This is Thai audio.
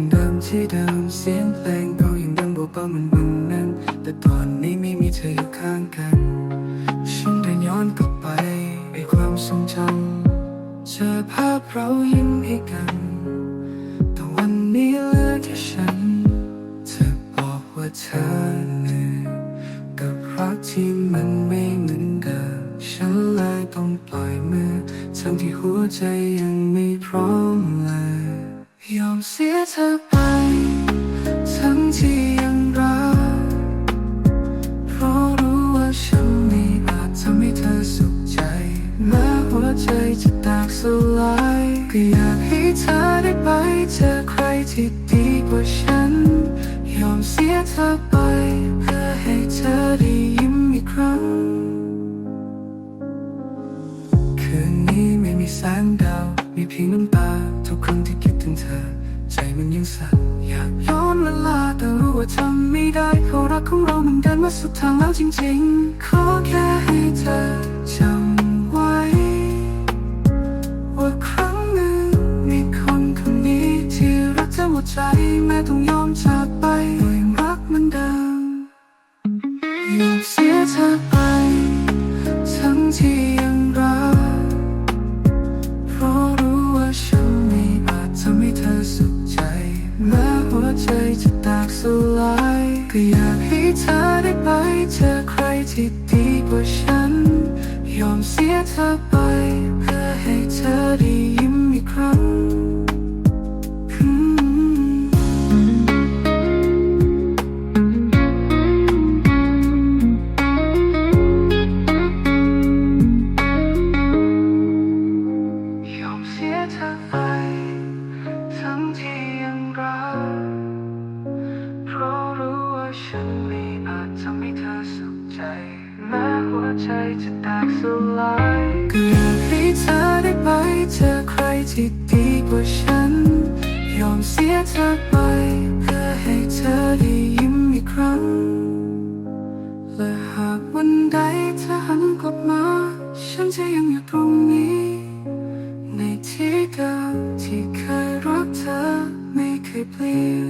งเดิมที่เดิมเสียงเพลงก็ยังดังเบาๆเหมือนวันนั้น แต่ตอนนี้ไม่มีเธออยู่ข้างกัน ฉันได้ย้อนกลับไปในความทรงจำเจอภาพเรายิ้มให้กัน แต่วันนี้เหลือแค่ฉัน เธอบอกว่าเธอเหนื่อยกับรักที่มันไม่เหมือนเดิมฉันเลยต้องปล่อยมือทั้งที่หัวใจยังไม่พร้อมเลย ยอมเสียเธอไป ทั้งที่ยังรักเพราะรู้ว่าฉันไม่อาจทำให้เธอสุขใจแม้หัวใจจะแตกสลายก็อยากให้เธอได้ไปเจอใครที่ดีกว่าฉัน ยอมเสียเธอไป เพื่อให้เธอได้ยิ้มอีกครั้ง คืนนี้ไม่มีแสงดาว มีเพียงน้ำตา ทุกครั้งที่คิดถึงเธอ ใจมันยังสั่นอยากย้อนเวลาแต่รู้ว่าทำไม่ได้เพราะรักของเรามันเดินมาสุดทางแล้วจริงๆ ขอแค่ให้เธอจำไว้ ว่าครั้งหนึ่งมีคนคนนี้ที่รักเธอหมดใจแม้ต้องยอมจากไปด้วยรักเหมันเดิมยอมเสียเธอไป ทั้งที่ ใจจะแตกสลายก็อยากให้เธอได้ไปเจอใครที่ดีกว่าฉัน ยอมเสียเธอไป เพื่อให้เธอได้ยิ้มอีกครั้งยอมเสียเธอไปทั้งที่ยังรัก ฉันไม่อาจทำให้เธอสุขใจ แม้หัวใจจะแตกสลายเกือบให้เธอได้ไปเจอใครที่ดีกว่าฉัน ยอมเสียเธอไป เพื่อให้เธอได้ยิ้มอีกครั้ง และหากวันใดเธอหันกลับมา ฉันจะยังอยู่ตรงนี้ ในที่เดิมที่เคยรักเธอไม่เคยเปลี่ยน